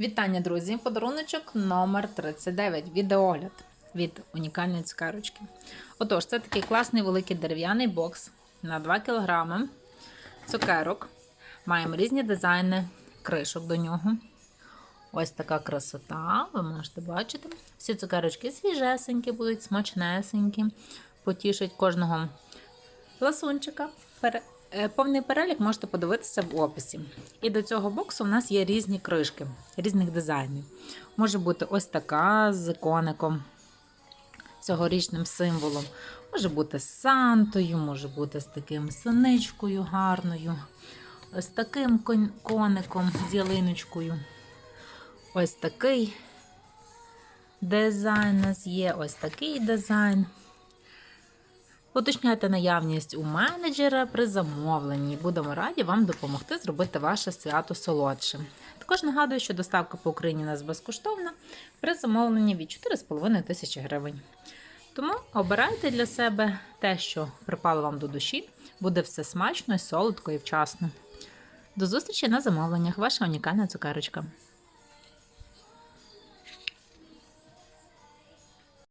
Вітання, друзі! Подаруночок номер 39 Відеогляд від унікальної цукерочки. Отож, це такий класний великий дерев'яний бокс на 2 кг цукерок. Маємо різні дизайни кришок до нього. Ось така красота, ви можете бачити. Всі цукерочки свіжесенькі, будуть смачнесенькі, потішать кожного ласунчика. Е, Повний перелік можете подивитися в описі. І до цього боксу в нас є різні кришки різних дизайнів. Може бути ось така з коником, цьогорічним символом. Може бути з Сантою, може бути з таким синичкою гарною, ось таким коником з ялиночкою. Ось такий дизайн у нас є, ось такий дизайн. Уточняйте наявність у менеджера при замовленні. Будемо раді вам допомогти зробити ваше свято солодшим. Також нагадую, що доставка по Україні у нас безкоштовна при замовленні від 4,5 тисячі гривень. Тому обирайте для себе те, що припало вам до душі. Буде все смачно, солодко і вчасно. До зустрічі на замовленнях. Ваша унікальна цукерочка.